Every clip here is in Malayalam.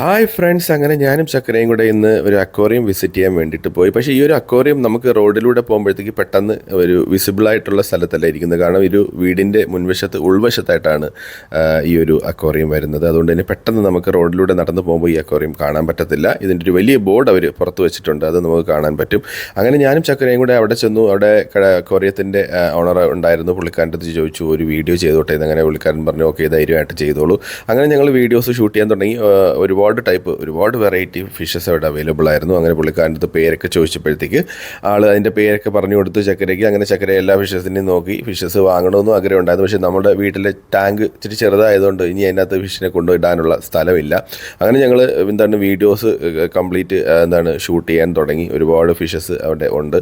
ഹായ് ഫ്രണ്ട്സ് അങ്ങനെ ഞാനും ചക്കരയും കൂടെ ഇന്ന് ഒരു അക്വേറിയം വിസിറ്റ് ചെയ്യാൻ വേണ്ടിയിട്ട് പോയി. പക്ഷേ ഈ ഒരു അക്വേറിയം നമുക്ക് റോഡിലൂടെ പോകുമ്പോഴത്തേക്ക് പെട്ടെന്ന് ഒരു വിസിബിളായിട്ടുള്ള സ്ഥലത്തല്ല ഇരിക്കുന്നത്. കാരണം ഒരു വീടിന്റെ മുൻവശത്ത് ഉൾവശത്തായിട്ടാണ് ഈ ഒരു അക്വേറിയം വരുന്നത്. അതുകൊണ്ട് തന്നെ പെട്ടെന്ന് നമുക്ക് റോഡിലൂടെ നടന്നു പോകുമ്പോൾ ഈ അക്വേറിയം കാണാൻ പറ്റത്തില്ല. ഇതിന്റെ ഒരു വലിയ ബോർഡ് അവർ പുറത്ത് വെച്ചിട്ടുണ്ട്. അത് നമുക്ക് കാണാൻ പറ്റും. അങ്ങനെ ഞാനും ചക്കരയും കൂടെ അവിടെ ചെന്നു. അവിടെ അക്വേറിയത്തിന്റെ ഓണർ ഉണ്ടായിരുന്നു. പുള്ളിക്കാരന്റെ ചോദിച്ചു ഒരു വീഡിയോ ചെയ്തോട്ടെ? എന്ന് അങ്ങനെ പുള്ളിക്കാരൻ പറഞ്ഞു ഓക്കെ ധൈര്യമായിട്ട് ചെയ്തോളൂ. അങ്ങനെ ഞങ്ങൾ വീഡിയോസ് ഷൂട്ട് ചെയ്യാൻ തുടങ്ങി. ആ, ഒരുപാട് ടൈപ്പ് ഒരുപാട് വെറൈറ്റി ഫിഷസ് അവിടെ അവൈലബിൾ ആയിരുന്നു. അങ്ങനെ പുള്ളിക്കാരന്റെ അടുത്ത് പേരൊക്കെ ചോദിച്ചപ്പോഴത്തേക്ക് ആൾ അതിന്റെ പേരൊക്കെ പറഞ്ഞു കൊടുത്തു ചക്കരയ്ക്ക്. അങ്ങനെ ചക്കര എല്ലാ ഫിഷസിനെയും നോക്കി. ഫിഷസ് വാങ്ങണമെന്നും ആഗ്രഹം ഉണ്ടായിരുന്നു. പക്ഷേ നമ്മുടെ വീട്ടിലെ ടാങ്ക് ഇച്ചിരി ചെറുതായതുകൊണ്ട് ഇനി അതിനകത്ത് ഫിഷിനെ കൊണ്ടുപോയിടാനുള്ള സ്ഥലമില്ല. അങ്ങനെ ഞങ്ങൾ എന്താണ് വീഡിയോസ് കംപ്ലീറ്റ് എന്താണ് ഷൂട്ട് ചെയ്യാൻ തുടങ്ങി. ഒരുപാട് ഫിഷസ് അവിടെ ഉണ്ട്.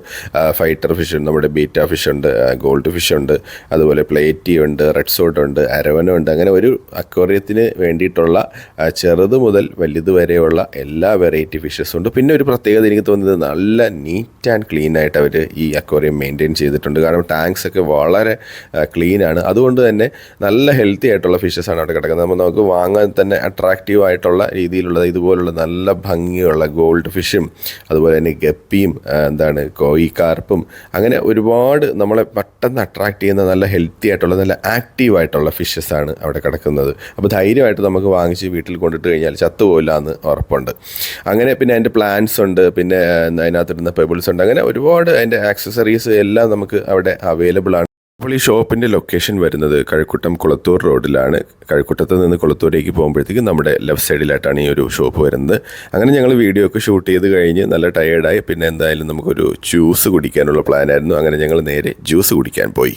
ഫൈറ്റർ ഫിഷ് ഉണ്ട് നമ്മുടെ ബീറ്റ ഫിഷ് ഉണ്ട് ഗോൾഡ് ഫിഷ് ഉണ്ട് അതുപോലെ പ്ലേറ്റി ഉണ്ട് റെഡ് സോട്ട് ഉണ്ട് അരവനുണ്ട് അങ്ങനെ ഒരു അക്വറിയത്തിന് വേണ്ടിയിട്ടുള്ള ചെറുത് മുതൽ വലുത് വരെയുള്ള എല്ലാ വെറൈറ്റി ഫിഷസും ഉണ്ട്. പിന്നെ ഒരു പ്രത്യേകത എനിക്ക് തോന്നുന്നത് നല്ല നീറ്റ് ആൻഡ് ക്ലീൻ ആയിട്ട് അവർ ഈ അക്വേറിയം മെയിന്റെയിൻ ചെയ്തിട്ടുണ്ട്. കാരണം ടാങ്ക്സ് ഒക്കെ വളരെ ക്ലീൻ ആണ്. അതുകൊണ്ട് തന്നെ നല്ല ഹെൽത്തി ആയിട്ടുള്ള ഫിഷസാണ് അവിടെ കിടക്കുന്നത്. അപ്പോൾ നമുക്ക് വാങ്ങാൻ തന്നെ അട്രാക്റ്റീവ് ആയിട്ടുള്ള രീതിയിലുള്ള ഇതുപോലുള്ള നല്ല ഭംഗിയുള്ള ഗോൾഡ് ഫിഷും അതുപോലെ തന്നെ ഗപ്പിയും എന്താണ് കോയി കാർപ്പും അങ്ങനെ ഒരുപാട് നമ്മളെ പെട്ടെന്ന് അട്രാക്ട് ചെയ്യുന്ന നല്ല ഹെൽത്തി ആയിട്ടുള്ള നല്ല ആക്റ്റീവ് ആയിട്ടുള്ള ഫിഷസ് ആണ് അവിടെ കിടക്കുന്നത്. അപ്പോൾ ധൈര്യമായിട്ട് നമുക്ക് വാങ്ങിച്ച് വീട്ടിൽ കൊണ്ടിട്ട് കഴിഞ്ഞാൽ ചത്തുപോകില്ല എന്ന് ഉറപ്പുണ്ട്. അങ്ങനെ പിന്നെ അതിന്റെ പ്ലാൻസ് ഉണ്ട് പിന്നെ ആ, അതിനകത്തിരുന്ന പെബിൾസ് ഉണ്ട്. അങ്ങനെ ഒരുപാട് അതിന്റെ ആക്സസറീസ് എല്ലാം നമുക്ക് അവിടെ അവൈലബിൾ ആണ്. അപ്പോൾ ഈ ഷോപ്പിന്റെ ലൊക്കേഷൻ വരുന്നത് കഴക്കൂട്ടം കുളത്തൂർ റോഡിലാണ്. കഴക്കൂട്ടത്ത് നിന്ന് കുളത്തൂരേക്ക് പോകുമ്പോഴത്തേക്കും നമ്മുടെ ലെഫ്റ്റ് സൈഡിലായിട്ടാണ് ഈ ഒരു ഷോപ്പ് വരുന്നത്. അങ്ങനെ ഞങ്ങൾ വീഡിയോ ഒക്കെ ഷൂട്ട് ചെയ്ത് കഴിഞ്ഞ് നല്ല ടയേർഡായി പിന്നെ എന്തായാലും നമുക്കൊരു ജ്യൂസ് കുടിക്കാനുള്ള പ്ലാനായിരുന്നു അങ്ങനെ ഞങ്ങൾ നേരെ ജ്യൂസ് കുടിക്കാൻ പോയി.